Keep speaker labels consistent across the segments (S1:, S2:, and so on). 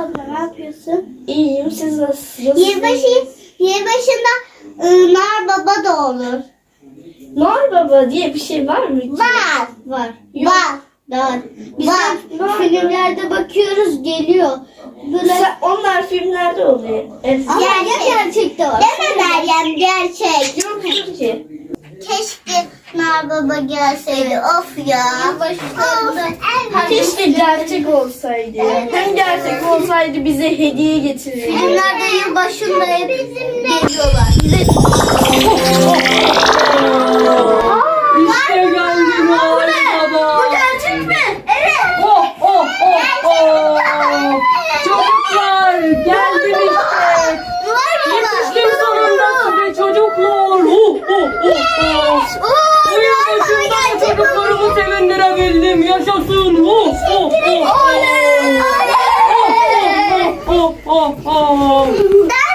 S1: abla ne yapıyorsun?
S2: İyiyim siz nasılsınız?
S1: Yılbaşı, yılbaşında ıı, nar baba da olur.
S2: Noel Baba diye bir şey var mı?
S1: Var. Var.
S2: Yok.
S1: Var. Var. Biz
S2: Var.
S1: de filmlerde bakıyoruz geliyor. Böyle
S2: Sen, onlar filmlerde oluyor. Evet.
S1: Ama ya gerçekte var. Deme Meryem gerçek.
S2: Yok ki.
S1: Keşke nar baba gelseydi. Of ya. Of.
S2: Keşke gerçek olsaydı. Hem gerçek olsaydı bize hediye getirirdi.
S1: Filmlerde yılbaşında hep geliyorlar.
S3: İşte geldi Noel Baba.
S1: Bu gerçek mi? Evet.
S3: Oh oh oh oh. Çocuklar geldim işte.
S1: Var
S3: Yetiştim sonunda size çocuklar. Oh oh oh oh. Bu yılbaşında çocuklarımı sevindirebildim. Yaşasın. Oh oh oh.
S1: Oley!
S3: Oh oh oh.
S1: Dans edelim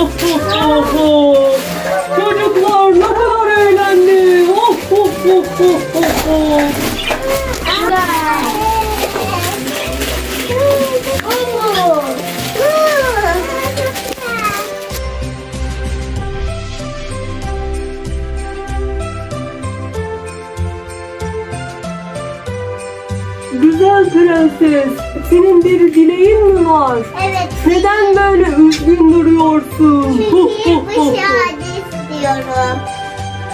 S3: oh, oh, oh, oh. Çocuklar ne kadar eğlendi. Oh, oh, oh, oh, oh, oh. Güzel prenses, senin bir dileğin mi var?
S1: Evet.
S3: Neden böyle üzgün duruyorsun?
S1: Çünkü
S3: huh, huh.
S1: ağacı istiyorum.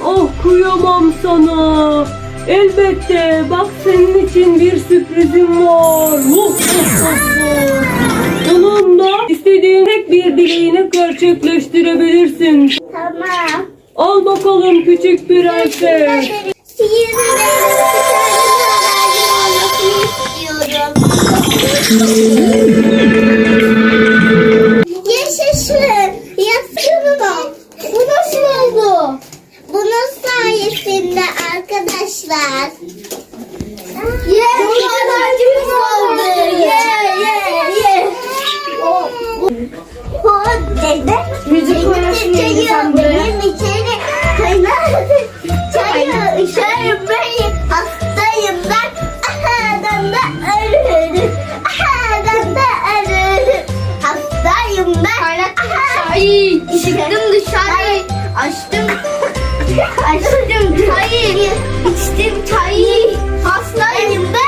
S3: Oh kıyamam sana. Elbette bak senin için bir sürprizim var. Huh, huh. Onunla istediğin tek bir dileğini gerçekleştirebilirsin.
S1: Tamam.
S3: Al bakalım küçük prenses.
S1: Sihirli Yaşasın. Yapıyorum. Bu nasıl oldu? Bunun sayesinde arkadaşlar. Yeah, Çok ağacımız oldu. Yeah, yeah, yeah. Bu dede.
S2: Müzik buraya.
S1: Benim içeri kaynar. Açtım çayı, içtim çayı, hastayım ben.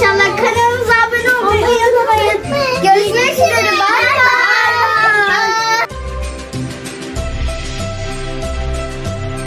S1: Sama.